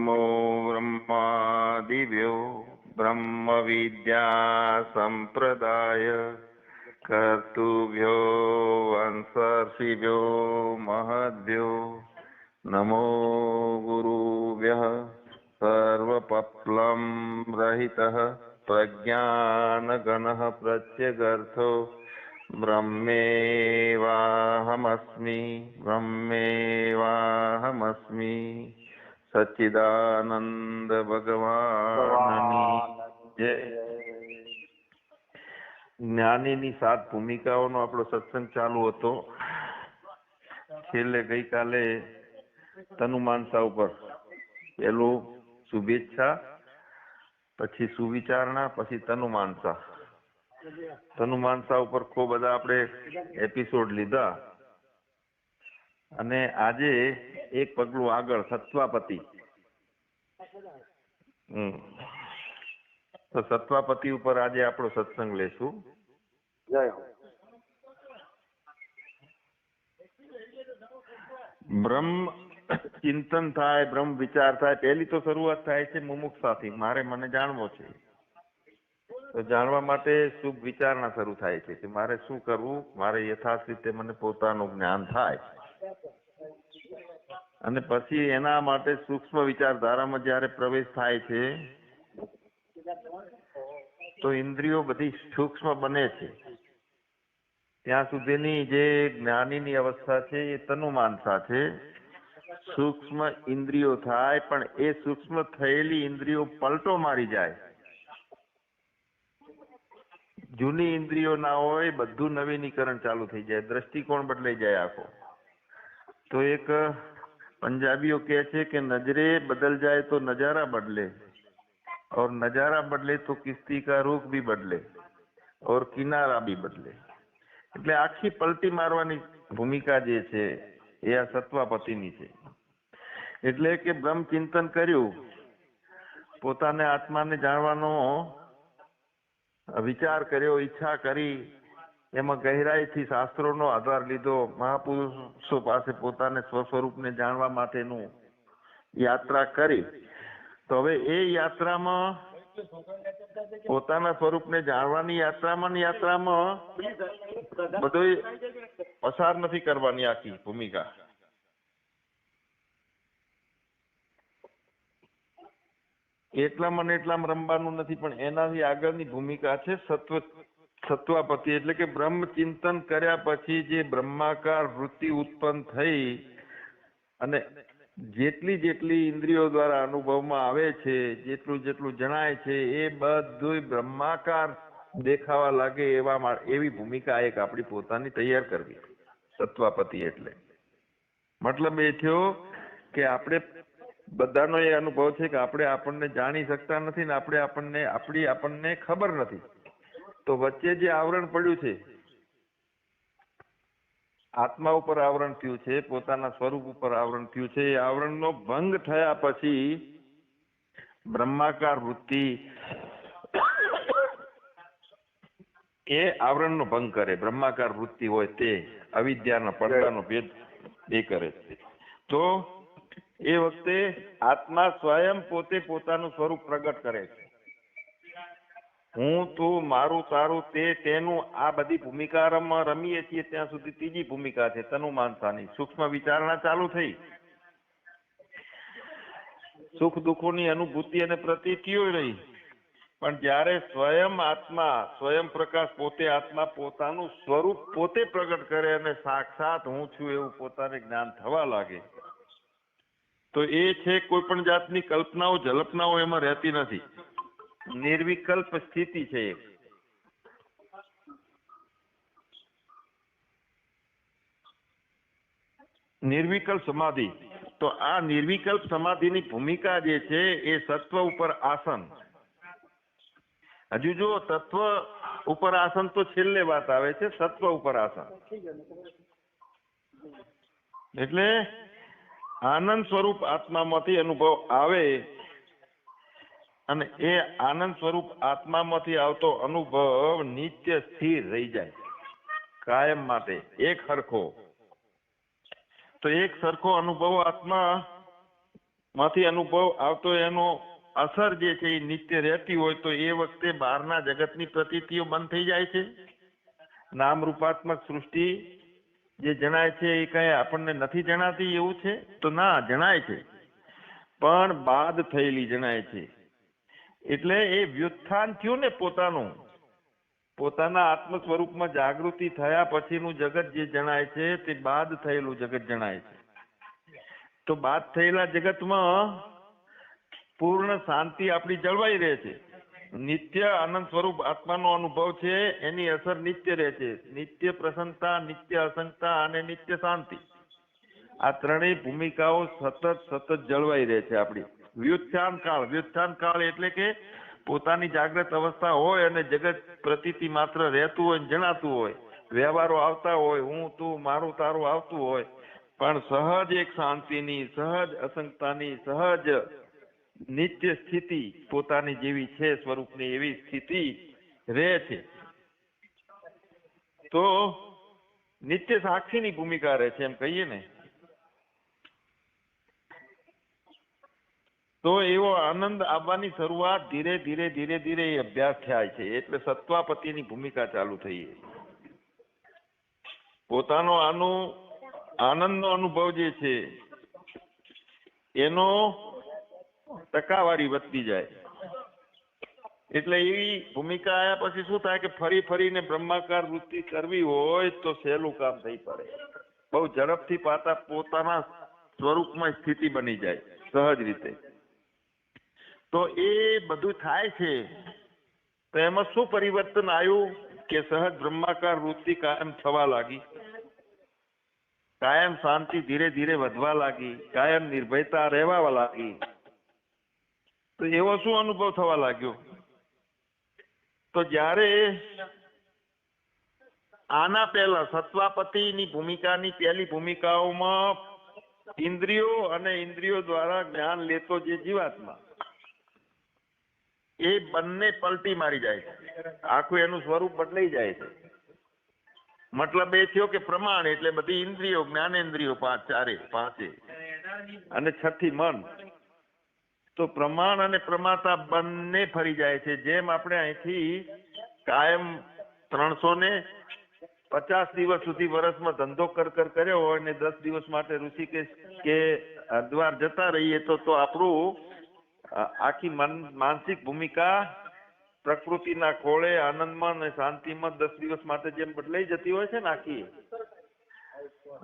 नमो ब्रह्मादिभ्यो ब्रह्मविद्यासम्प्रदाय कर्तुभ्यो वंसर्षिभ्यो महद्भ्यो नमो गुरुभ्यः सर्वपप्लं रहितः प्रज्ञानगणः प्रत्यगर्थो ब्रह्मेवाहमस्मि ब्रह्मेवाहमस्मि બ્રહ્મેવાહમસ્મિ ભગવાન જય જ્ઞાનીની સાત ભૂમિકાઓનો આપણો સત્સંગ ચાલુ હતો છેલ્લે ગઈકાલે તનુમાનસા ઉપર પેલું શુભેચ્છા પછી સુવિચારણા પછી તનુમાનસા તનુમાનસા ઉપર ખૂબ બધા આપણે એપિસોડ લીધા અને આજે એક પગલું આગળ સત્વાપતિ. તો સત્વાપતિ ઉપર આજે આપણો સત્સંગ લેશું. બ્રહ્મ ચિંતન થાય બ્રહ્મ વિચાર થાય. પહેલી તો શરૂઆત થાય છે મુમુક્ષાથી. મારે મને જાણવો છે. તો જાણવા માટે શુભ વિચારણા શરૂ થાય છે કે મારે શું કરવું? મારે યથાર્થ રીતે મને પોતાનું જ્ઞાન થાય. અને પછી એના માટે સૂક્ષ્મ વિચારધારામાં જ્યારે પ્રવેશ થાય છે, તો ઇન્દ્રિયો બધી સૂક્ષ્મ બને છે. ત્યાં સુધીની જે જ્ઞાનીની અવસ્થા છે, એ તનુમાનસા છે. સૂક્ષ્મ ઇન્દ્રિયો થાય, પણ એ સૂક્ષ્મ થયેલી ઇન્દ્રિયો પલટો મારી જાય. જૂની ઇન્દ્રિયો ના હોય, બધું નવીનીકરણ ચાલુ થઈ જાય, દ્રષ્ટિકોણ બદલાઈ જાય આખો. તો એક પંજાબીઓ કહે છે કે નજરે બદલ જાય તો નજારા બદલે और नजारा बदले तो किश्ती का रुख भी बदले और કિનારા બી બદલે એટલે આખી પલટી મારવાની ભૂમિકા જે છે એ આ સત્વાપતિની છે એટલે કે બ્રહ્મ ચિંતન કર્યું પોતાને આત્માને જાણવાનો વિચાર કર્યો ઈચ્છા કરી એમાં ગહેરાઈથી શાસ્ત્રોનો આધાર લીધો, મહાપુરુષો પાસે પોતાને સ્વસ્વરૂપને જાણવા માટેનું યાત્રા કરી. તો હવે એ યાત્રામાં પોતાના સ્વરૂપને જાણવાની યાત્રામાં યાત્રામાં બધો પસાર નથી કરવાની આખી ભૂમિકા. એટલામાં ને એટલામાં રમવાનું નથી, પણ એનાથી આગળની ભૂમિકા છે સત્વ સત્વાપતિ એટલે કે બ્રહ્મ ચિંતન કર્યા પછી જે બ્રહ્માકાર વૃત્તિ ઉત્પન્ન થઈ અને જેટલી જેટલી ઇન્દ્રિયો દ્વારા અનુભવમાં આવે છે, જેટલું જેટલું જણાય છે, એ બધું બ્રહ્માકાર દેખાવા લાગે એવા એવી ભૂમિકા એક આપણી પોતાની તૈયાર કરવી. સત્વાપતિ એટલે. મતલબ એ થયો કે આપણે બધાનો એ અનુભવ છે કે આપણે આપણને જાણી શકતા નથી ને આપણે આપણને, આપણી આપણને ખબર નથી. તો વચ્ચે જે આવરણ પડ્યું છે, આત્મા ઉપર આવરણ થયું છે, પોતાના સ્વરૂપ ઉપર આવરણ થયું છે, એ આવરણનો ભંગ થયા પછી બ્રહ્માકાર વૃત્તિ એ આવરણનો ભંગ કરે. બ્રહ્માકાર વૃત્તિ હોય તે, અવિદ્યાના પડદાનો ભેદ એ કરે છે. તો એ વખતે આત્મા સ્વયં પોતે પોતાનું સ્વરૂપ પ્રગટ કરે છે. હું તું મારું તારું તે તેનું આ બધી ભૂમિકા રમીએ છીએ ત્યાં સુધી ત્રીજી ભૂમિકા છે, તનુમાનસાની. સૂક્ષ્મ વિચારણા ચાલુ થઈ. સુખ દુઃખોની અનુભૂતિ અને પ્રતીતિઓ રહી. પણ જ્યારે સ્વયં આત્મા, સ્વયં પ્રકાશ પોતે આત્મા પોતાનું સ્વરૂપ પોતે પ્રગટ કરે અને સાક્ષાત હું છું એવું પોતાને જ્ઞાન થવા લાગે. તો એ છે કોઈ પણ જાતની કલ્પનાઓ જલ્પનાઓ એમાં રહેતી નથી. નિર્વિકલ્પ સ્થિતિ છે નિર્વિકલ્પ સમાધિ. તો આ નિર્વિકલ્પ સમાધિની ભૂમિકા જે છે એ સત્વ ઉપર આસન. હજુ જો તત્વ ઉપર આસન તો છેલ્લે વાત આવે છે, સત્વ ઉપર આસન. એટલે આનંદ સ્વરૂપ આત્મામાંથી અનુભવ આવે અને એ આનંદ સ્વરૂપ આત્મામાંથી આવતો અનુભવ નિત્ય સ્થિર રહી જાય કાયમ માટે એક સરખો તો એક સરખો અનુભવ આત્મા માંથી અનુભવ આવતો એનો અસર જે છે એ નિત્ય રહેતી હોય તો એ વખતે બહારના જગતની પ્રતીતિઓ બંધ થઈ જાય છે. નામ રૂપાત્મક સૃષ્ટિ જે જણાય છે એ કઈ આપણને નથી જણાતી એવું છે? તો ના, જણાય છે. પણ બાદ થયેલી જણાય છે. એટલે એ વ્યુત્થાન થયું ને પોતાનું. પોતાના આત્મ સ્વરૂપમાં જાગૃતિ થયા પછીનું જગત જે જણાય છે તે બાદ થયેલું જગત જણાય છે. તો બાદ થયેલા જગતમાં પૂર્ણ શાંતિ આપણી જળવાઈ રહે છે. નિત્ય આનંદ સ્વરૂપ આત્માનો અનુભવ છે, એની અસર નિત્ય રહે છે. નિત્ય પ્રસન્નતા, નિત્ય અસંગતા અને નિત્ય શાંતિ. આ ત્રણેય ભૂમિકાઓ સતત સતત જળવાઈ રહે છે આપણી. વ્યુત્થાન કાળ વ્યુત્થાન કાળ એટલે કે પોતાની જાગ્રત અવસ્થા હોય અને જગત પ્રતીતિ માત્ર રહેતું હોય જણાતું હોય. વ્યવહારો આવતા હોય, હું, તું, મારું, તારું આવતું હોય. પણ સહજ એક શાંતિની, સહજ અસંગતાની, સહજ નિત્ય સ્થિતિ પોતાની જેવી છે, સ્વરૂપની એવી સ્થિતિ રહે છે. તો નિત્ય સાક્ષીની ભૂમિકા રહે છે, એમ કહીએ ને. તો એવો આનંદ આવવાની શરૂઆત ધીરે ધીરે ધીરે ધીરે એ અભ્યાસ થાય છે. એટલે સત્વાપતિની ભૂમિકા ચાલુ થઈ પોતાનો આનો આનંદનો અનુભવ જે છે, એનો ટકાવારી વધતી જાય. એટલે એવી ભૂમિકા આવ્યા પછી શું થાય કે ફરી ફરીને બ્રહ્માકાર વૃત્તિ કરવી હોય તો સહેલું કામ થઈ પડે. બહુ ઝડપથી પાતા પોતાના સ્વરૂપમાં સ્થિતિ બની જાય, સહજ રીતે. તો એ બધું થાય છે. તો એમાં શું પરિવર્તન આવ્યું કે સહજ બ્રહ્માકાર વૃત્તિ કાયમ થવા લાગી. કાયમ શાંતિ ધીરે ધીરે વધવા લાગી, કાયમ નિર્ભયતા રહેવા લાગી. તો એવો શું અનુભવ થવા લાગ્યો? તો જ્યારે આના પહેલા સત્વાપતિની ભૂમિકાની પહેલી ભૂમિકાઓમાં ઇન્દ્રિયો અને ઇન્દ્રિયો દ્વારા જ્ઞાન લેતો જે જીવાત્મા એ બંને પલટી મારી જાય છે. આખું એનું સ્વરૂપ બદલાઈ જાય છે. મતલબ એ થયો કે પ્રમાણ એટલે બધી ઇન્દ્રિયો, જ્ઞાનેન્દ્રિયો પાંચ ચારે પાંચે અને છઠ્ઠી મન. તો પ્રમાણ અને પ્રમાતા બંને ફરી જાય છે. જેમ આપણે અહીંથી કાયમ ત્રણસો ને પચાસ દિવસ સુધી વર્ષમાં ધંધો કર કર કર્યો હોય ને દસ દિવસ માટે ઋષિકેશ કે હરિદ્વાર જતા રહીએ તો તો આપણું આખી મન, માનસિક ભૂમિકા પ્રકૃતિના ખોળે આનંદમાં અને શાંતિમાં દસ દિવસ માટે જેમ બદલાઈ જતી હોય છે ને આખી.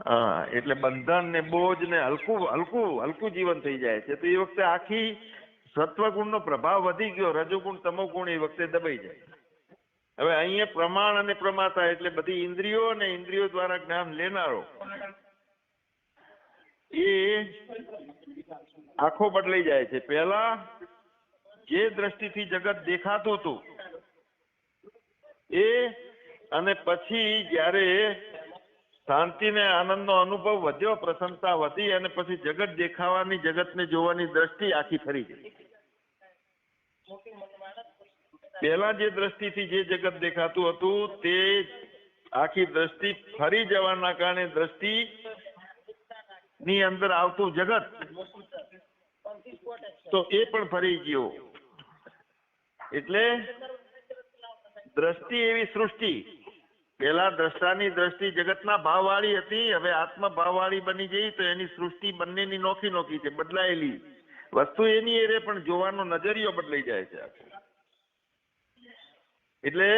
હા, એટલે બંધન ને બોજ ને હલકું હલકું હલકું જીવન થઈ જાય છે. તો એ વખતે આખી સત્વગુણનો પ્રભાવ વધી ગયો, રજોગુણ, તમોગુણ એ વખતે દબાઈ જાય. હવે અહીંયા પ્રમાણ અને પ્રમાતા એટલે બધી ઇન્દ્રિયો અને ઇન્દ્રિયો દ્વારા જ્ઞાન લેનારો એ આખો બદલાઈ જાય છે. પહેલા જે દ્રષ્ટિથી જગત દેખાતું હતું, એ અને પછી જ્યારે શાંતિ ને આનંદનો અનુભવ વધ્યો, પ્રસન્નતા વધી અને પછી જગત દેખાવાની, જગતને જોવાની દ્રષ્ટિ આખી ફરી ગઈ. પહેલા જે દ્રષ્ટિથી જે જગત દેખાતું હતું, તે આખી દ્રષ્ટિ ફરી જવાના કારણે દ્રષ્ટિ ની અંદર આવતું જગત તો એ પણ ફરી ગયો. એટલે દ્રષ્ટિ એવી સૃષ્ટિ. પેલા દ્રષ્ટાની દ્રષ્ટિ જગતના ભાવવાળી હતી, હવે આત્મ ભાવવાળી બની ગઈ તો એની સૃષ્ટિ બંનેની નોખી નોખી છે, બદલાયેલી. વસ્તુ એની એરે પણ જોવાનો નજરિયો બદલાઈ જાય છે એટલે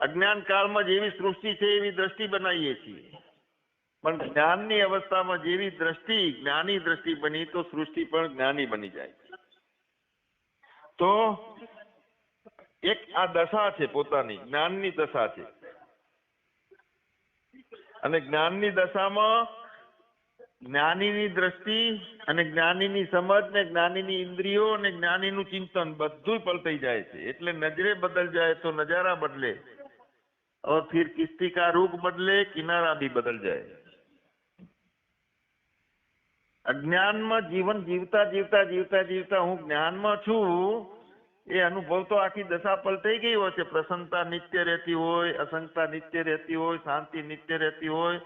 અજ્ઞાન કાળમાં જેવી સૃષ્ટિ છે, એવી દ્રષ્ટિ બનાવીએ છીએ. પણ જ્ઞાનની અવસ્થામાં જેવી દ્રષ્ટિ જ્ઞાની દ્રષ્ટિ બની તો સૃષ્ટિ પણ જ્ઞાની બની જાય તો એક આ દશા છે પોતાની જ્ઞાનની દશા છે અને જ્ઞાનની દશામાં જ્ઞાનીની દ્રષ્ટિ અને જ્ઞાનીની સમજ ને જ્ઞાનીની ઇન્દ્રિયો અને જ્ઞાનીનું ચિંતન બધું પલટાઈ જાય છે એટલે નજરે બદલ જાય તો નજારા બદલે और फिर किस्ती का रुख बदले किनारा भी बदल जाए અજ્ઞાનમાં જીવન જીવતા જીવતા જીવતા જીવતા હું જ્ઞાનમાં છું, એ અનુભવ તો આખી દશા પલટાઈ ગઈ હોય છે. પ્રસન્નતા નિત્ય રહેતી હોય, અસંગતા નિત્ય રહેતી હોય, શાંતિ નિત્ય રહેતી હોય.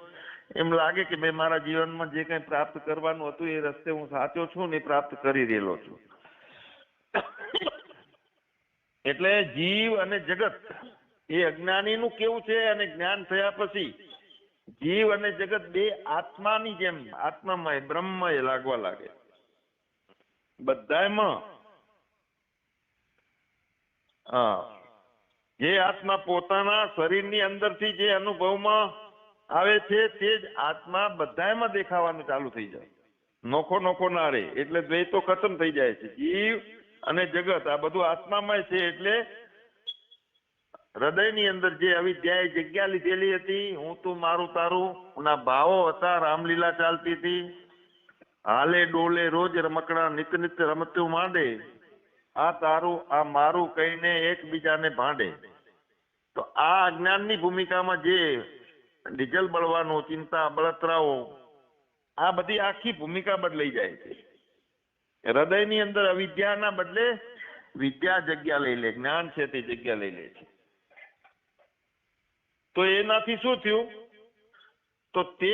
એમ લાગે કે મેં મારા જીવનમાં જે કંઈ પ્રાપ્ત કરવાનું હતું, એ રસ્તે હું સાચો છું ને પ્રાપ્ત કરી રહેલો છું. એટલે જીવ અને જગત એ અજ્ઞાનીનું કેવું છે અને જ્ઞાન થયા પછી જીવ અને જગત બે આત્માની જેમ, આત્મામય બ્રહ્મય લાગવા લાગે. બધામાં હા, જે આત્મા પોતાના શરીરની અંદરથી જે અનુભવમાં આવે છે, તે જ આત્મા બધામાં દેખાવાનું ચાલુ થઈ જાય. નોખો નોખો ના રહે એટલે દ્વૈતો ખતમ થઈ જાય છે. જીવ અને જગત આ બધું આત્મામય છે, એટલે હૃદયની અંદર જે અવિદ્યાએ જગ્યા લીધેલી હતી, હું તું મારું તારું ના ભાવો હતા, રામલીલા ચાલતી હતી. હાલે ડોલે રોજ રમકડા નિત નિત રમતું માંડે, આ તારું, આ મારું કહીને એકબીજાને ભાંડે. તો આ અજ્ઞાનની ભૂમિકામાં જે ડીઝલ બળવાનું, ચિંતા, બળતરાઓ, આ બધી આખી ભૂમિકા બદલાઈ જાય છે. હૃદયની અંદર અવિદ્યાના બદલે વિદ્યા જગ્યા લઈ લે, જ્ઞાન છે તે જગ્યા લઈ લે છે. તો એનાથી શું થયું? તો તે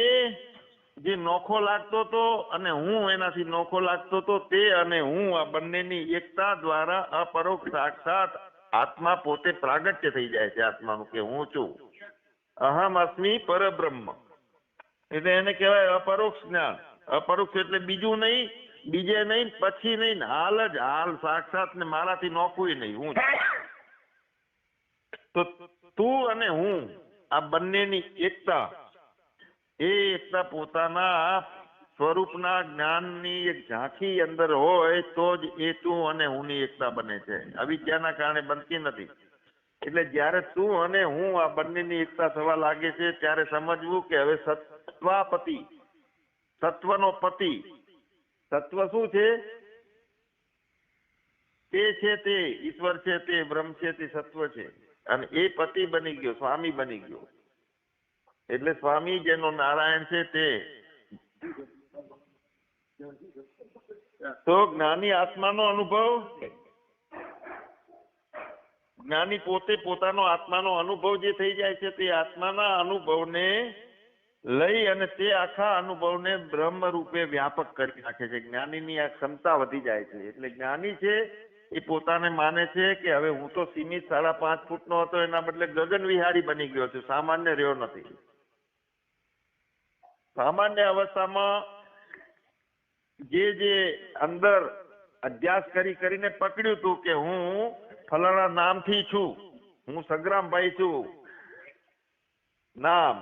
જે નોખો લાગતો હતો અને હું એનાથી નોખો લાગતો હતો, તે અને હું આ બંનેની એકતા દ્વારા અપરોક્ષ સાક્ષાત આત્મા પોતે પ્રાગટ્ય થઈ જાય છે આત્માનું કે હું છું. અહમ અસ્મી પરબ્રહ્મ. એટલે એને કહેવાય અપરોક્ષ જ્ઞાન. અપરોક્ષ એટલે બીજું નહીં, બીજે નહીં, પછી નહીં, હાલ જ હાલ સાક્ષાત ને મારાથી નોખું નહીં, હું તો તું અને હું આ બંનેની એકતા, એ એકતા પોતાના સ્વરૂપના જ્ઞાનની એક ઝાંખી અંદર હોય તો જ એ તું અને હુંની એકતા બને છે. અવિદ્યાના કારણે બનતી નથી. એટલે જ્યારે તું અને હું આ બંનેની એકતા થવા લાગે છે, ત્યારે સમજવું કે હવે સત્વાપતિ, સત્વનો પતિ, સત્વ શું છે? તે છે તે, ઈશ્વર છે તે, બ્રહ્મ છે તે, સત્વ છે. અને એ પતિ બની ગયો, સ્વામી બની ગયો. એટલે સ્વામી જેનો નારાયણ છે તે. તો જ્ઞાની આત્માનો અનુભવ? જ્ઞાની પોતે પોતાનો આત્માનો અનુભવ જે થઈ જાય છે તે આત્માના અનુભવને લઈ અને તે આખા અનુભવને બ્રહ્મ રૂપે વ્યાપક કરી નાખે છે. જ્ઞાનીની આ ક્ષમતા વધી જાય છે. એટલે જ્ઞાની છે એ પોતાને માને છે કે હવે હું તો સીમિત સાડા પાંચ ફૂટનો હતો, એના બદલે ગગન વિહારી બની ગયો છું. સામાન્ય રહ્યો નથી. સામાન્ય અવસ્થામાં જે જે અંદર અભ્યાસ કરી કરીને પકડ્યું હતું કે હું ફલાણા નામથી છું, હું સંગ્રામભાઈ છું, નામ,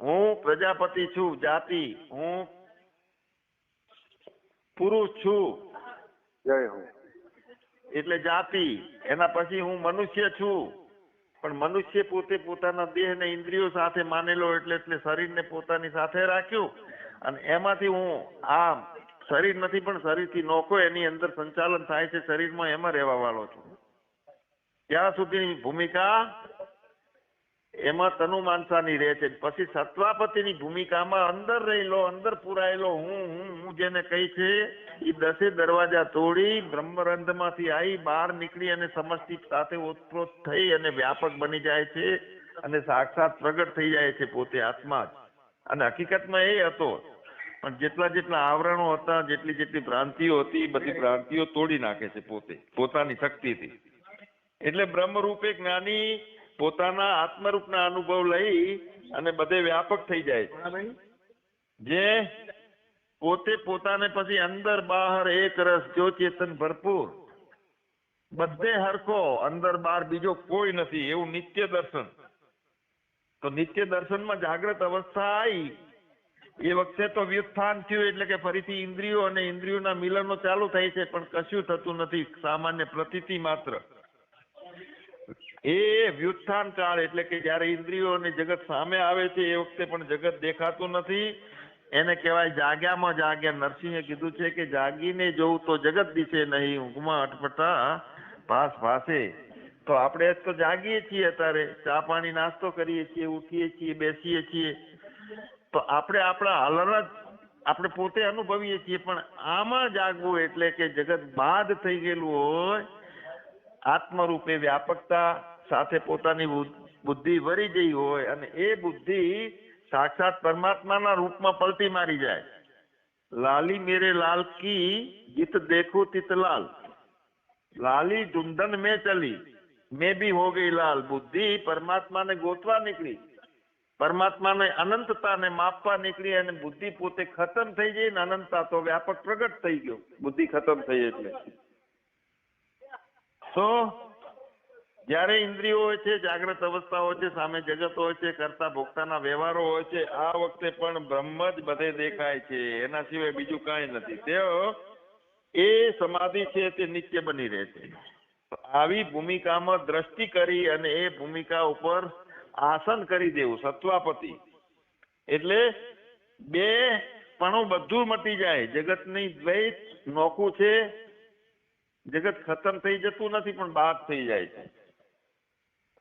હું પ્રજાપતિ છું, જાતિ, હું પુરુષ છું. જય હો. એટલે જાતિ, એના પછી હું મનુષ્ય છું. પણ મનુષ્ય પોતે પોતાના દેહ ને ઇન્દ્રિયો સાથે માનેલો એટલે એટલે શરીરને પોતાની સાથે રાખ્યું. અને એમાંથી હું આ શરીર નથી પણ શરીરથી નોખો એની અંદર સંચાલન થાય છે, શરીરમાં એમાં રહેવા વાળો છું. ત્યાં સુધીની ભૂમિકા એમાં તનુ માનસાની રહે છે. પછી સત્વાપતિની ભૂમિકામાં અંદર રહેલો, અંદર પુરાયેલો, હું હું હું જેને કહી છે, એ દસે દરવાજા તોડી બ્રહ્મરંધમાંથી આવી બહાર નીકળી અને સમષ્ટિ સાથે ઓતપ્રોત થઈ અને વ્યાપક બની જાય છે અને સાક્ષાત પ્રગટ થઈ જાય છે પોતે આત્મા જ. અને હકીકતમાં એ હતો, પણ જેટલા જેટલા આવરણો હતા, જેટલી જેટલી ભ્રાંતિઓ હતી બધી ભ્રાંતિઓ તોડી નાખે છે પોતે, પોતાની શક્તિથી. એટલે બ્રહ્મરૂપે જ્ઞાની પોતાના આત્મરૂપના અનુભવ લઈ અને બધે વ્યાપક થઈ જાય. જે પોતે પોતાને પછી અંદર બહાર એક રસ જો ચેતન ભરપૂર. બધે હરખો, અંદર બહાર બીજો કોઈ નથી, એવું નિત્ય દર્શન. તો નિત્ય દર્શનમાં જાગ્રત અવસ્થા આવી એ વખતે તો વ્યુત્થાન થયું એટલે કે ફરીથી ઇન્દ્રિયો અને ઇન્દ્રિયોના મિલનો ચાલુ થાય છે, પણ કશું થતું નથી, સામાન્ય પ્રતીતિ માત્ર. એ વ્યુત્થાન કાળ એટલે કે જ્યારે ઇન્દ્રિયો અને જગત સામે આવે છે, એ વખતે પણ જગત દેખાતું નથી. એને કહેવાય જાગ્યામાં જાગ્યા. નરસિંહે કીધું છે કે જાગીને જોઉં તો જગત દિશે નહીં. ઊંઘમાં અટપટા ભાસ ભાસે. તો આપણે તો જાગીએ છીએ અત્યારે. ચા પાણી નાસ્તો કરીએ છીએ, ઉઠીએ છીએ, બેસીએ છીએ. તો આપણે આપણા હાલના આપણે પોતે અનુભવીએ છીએ, પણ આમાં જાગવું એટલે કે જગત બાદ થઈ ગયેલું હોય. આત્મરૂપે વ્યાપકતા સાથે પોતાની બુદ્ધિ વરી ગઈ હોય અને એ બુદ્ધિ સાક્ષાત પરમાત્માના રૂપમાં પલટી મારી જાય. લાલી મેરે લાલ કી જીત દેખું તિત લાલ. લાલી ઢૂંઢન મેં ચલી, મેં બી હો ગઈ લાલ. બુદ્ધિ પરમાત્માને ગોતવા નીકળી. પરમાત્માને અનંતતાને માપવા નીકળી અને બુદ્ધિ પોતે ખતમ થઈ ગઈ ને અનંતતા તો વ્યાપક પ્રગટ થઈ ગયો. બુદ્ધિ ખતમ થઈ એટલે. તો જ્યારે ઇન્દ્રિયો હોય છે, જાગ્રત અવસ્થા હોય છે, સામે જગત હોય છે, કરતા ભોગતાના વ્યવહારો હોય છે, આ વખતે પણ બ્રહ્મ જ બધે દેખાય છે. એના સિવાય બીજું કાંઈ નથી. તે એ સમાધિ છે તે નિત્ય બની રહે છે. આવી ભૂમિકામાં દ્રષ્ટિ કરી અને એ ભૂમિકા ઉપર આસન કરી દેવું, સત્વાપતિ. એટલે બે પણ બધું મટી જાય. જગતની દ્વૈત નોખું છે. જગત ખતમ થઈ જતું નથી, પણ બાદ થઈ જાય છે.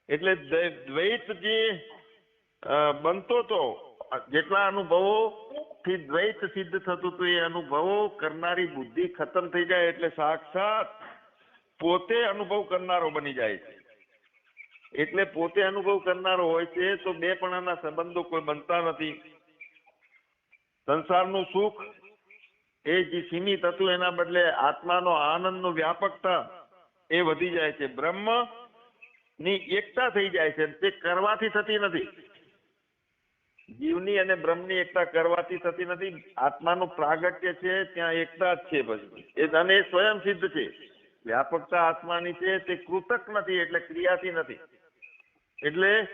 એટલે દ્વૈ- દ્વૈત બનતો તો, જેટલા અનુભવો થી દ્વૈત સિદ્ધ થતું હતું એ અનુભવો કરનારી બુદ્ધિ ખતમ થઈ જાય એટલે સાક્ષાત પોતે અનુભવ કરનારો બની જાય છે. એટલે પોતે અનુભવ કરનારો હોય છે તો બે પણાના સંબંધો કોઈ બનતા નથી. સંસારનું સુખ એ જે સીમિત હતું એના બદલે આત્માનો આનંદનો વ્યાપકતા એ વધી જાય છે. બ્રહ્મ ની એકતા થઈ જાય છે તે કરવાથી થતી નથી. જીવની અને બ્રહ્મની એકતા કરવાથી થતી નથી. આત્માનું પ્રાગટ્ય છે, ત્યાં એકતા જ છે પછી. અને એ સ્વયં સિદ્ધ છે. વ્યાપકતા આત્માની છે, તે કૃતક નથી, એટલે ક્રિયાથી નથી. એટલે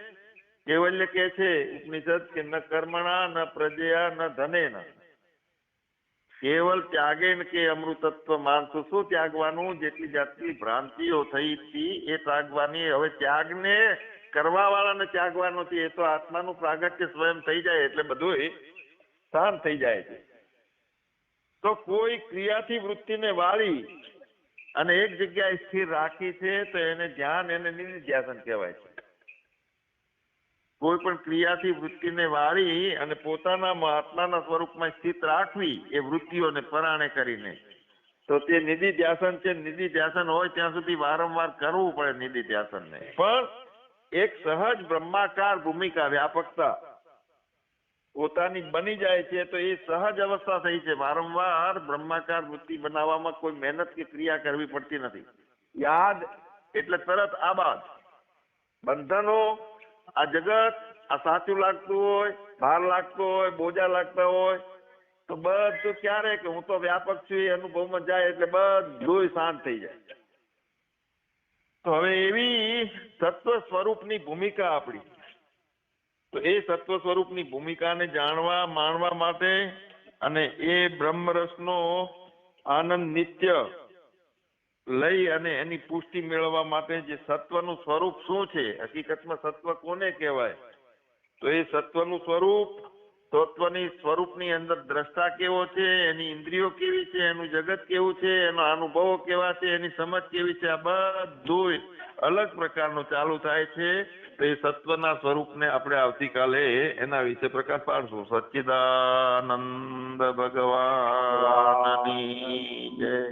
કેવલ્ય કે છે ઉપનિષદ કે ન કર્મણા, ન પ્રજયા, ન ધનેન. કેવલ ત્યાગે ને કે અમૃતત્વ માનશું. શું ત્યાગવાનું? જેટલી જાતની ભ્રાંતિઓ થઈ હતી, એ ત્યાગવાની. હવે ત્યાગને કરવા વાળાને ત્યાગવાનો નથી એ તો આત્માનું પ્રાગટ્ય સ્વયં થઈ જાય એટલે બધું શાંત થઈ જાય છે. તો કોઈ ક્રિયાથી વૃત્તિને વાળી અને એક જગ્યાએ સ્થિર રાખી છે, તો એને ધ્યાન, એને નિધિધ્યાસન કહેવાય છે. કોઈ પણ ક્રિયાથી વૃત્તિને વાળી અને પોતાના આત્માના સ્વરૂપમાં સ્થિત રાખવી એ વૃત્તિઓને પરાણે કરીને. તો તે નિધિ ધ્યાસન છે, નિધિ ધ્યાસન હોય ત્યાં સુધી વારંવાર કરવું પડે નિધિ ધ્યાસનને. પણ એક સહજ બ્રહ્માકાર ભૂમિકા વ્યાપકતા પોતાની બની જાય છે તો એ સહજ અવસ્થા થઈ છે. વારંવાર બ્રહ્માકાર વૃત્તિ બનાવવામાં કોઈ મહેનત કે ક્રિયા કરવી પડતી નથી. યાદ એટલે તરત આબાદ. બંધનો આ જગત, આ સાચું લાગતું હોય, ભાર લાગતો હોય, બોજા લાગતા હોય, તો બધું ક્યારે કે હું તો વ્યાપક છું, એ અનુભવમાં જાય એટલે બધું શાંત થઈ જાય. તો હવે એવી સત્વ સ્વરૂપની ભૂમિકા આપણી. તો એ સત્વ સ્વરૂપની ભૂમિકાને જાણવા, માણવા માટે અને એ બ્રહ્મરસનો આનંદ નિત્ય લઈ અને એની પુષ્ટિ મેળવવા માટે જે સત્વનું સ્વરૂપ શું છે? હકીકતમાં સત્વ કોને કહેવાય? તો એ સત્વનું સ્વરૂપ, તત્વની સ્વરૂપની અંદર દ્રષ્ટા કેવો છે? એની ઇન્દ્રિયો કેવી છે? એનું જગત કેવું છે? એના અનુભવો કેવા છે? એની સમજ કેવી છે? આ બધું અલગ પ્રકારનું ચાલુ થાય છે. તો એ સત્વના સ્વરૂપને આપણે આવતીકાલે એના વિશે પ્રકાશ પાડશું. સચ્ચિદાનંદ ભગવાનની જય.